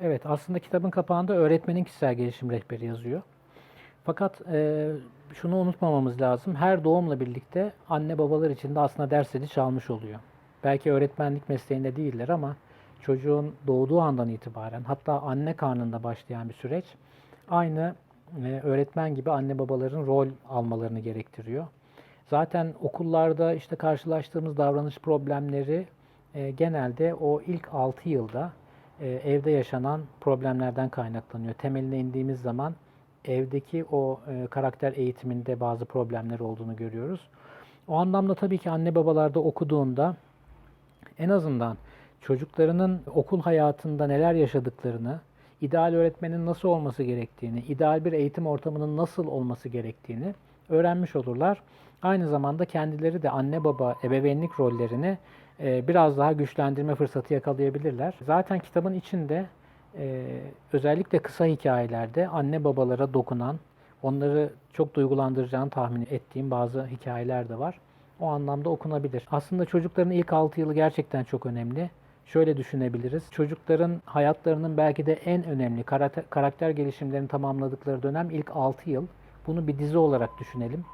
Evet, aslında kitabın kapağında öğretmenin kişisel gelişim rehberi yazıyor. Fakat e, şunu unutmamamız lazım. Her doğumla birlikte anne babalar için de aslında ders zili çalmış oluyor. Belki öğretmenlik mesleğinde değiller ama çocuğun doğduğu andan itibaren hatta anne karnında başlayan bir süreç aynı e, öğretmen gibi anne babaların rol almalarını gerektiriyor. Zaten okullarda işte karşılaştığımız davranış problemleri e, genelde o ilk 6 yılda e, evde yaşanan problemlerden kaynaklanıyor. Temeline indiğimiz zaman evdeki o e, karakter eğitiminde bazı problemler olduğunu görüyoruz. O anlamda tabii ki anne babalarda okuduğunda en azından çocuklarının okul hayatında neler yaşadıklarını, ideal öğretmenin nasıl olması gerektiğini, ideal bir eğitim ortamının nasıl olması gerektiğini öğrenmiş olurlar. Aynı zamanda kendileri de anne baba ebeveynlik rollerini e, biraz daha güçlendirme fırsatı yakalayabilirler. Zaten kitabın içinde e, özellikle kısa hikayelerde anne babalara dokunan, onları çok duygulandıracağını tahmin ettiğim bazı hikayeler de var. O anlamda okunabilir. Aslında çocukların ilk 6 yılı gerçekten çok önemli. Şöyle düşünebiliriz. Çocukların hayatlarının belki de en önemli karakter, gelişimlerini tamamladıkları dönem ilk 6 yıl. Bunu bir dizi olarak düşünelim.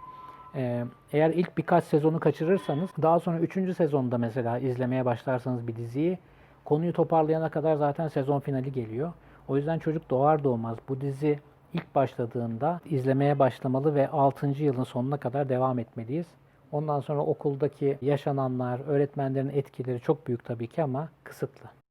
Ee, eğer ilk birkaç sezonu kaçırırsanız daha sonra 3. sezonda mesela izlemeye başlarsanız bir diziyi konuyu toparlayana kadar zaten sezon finali geliyor. O yüzden çocuk doğar doğmaz bu dizi ilk başladığında izlemeye başlamalı ve 6. yılın sonuna kadar devam etmeliyiz. Ondan sonra okuldaki yaşananlar, öğretmenlerin etkileri çok büyük tabii ki ama kısıtlı.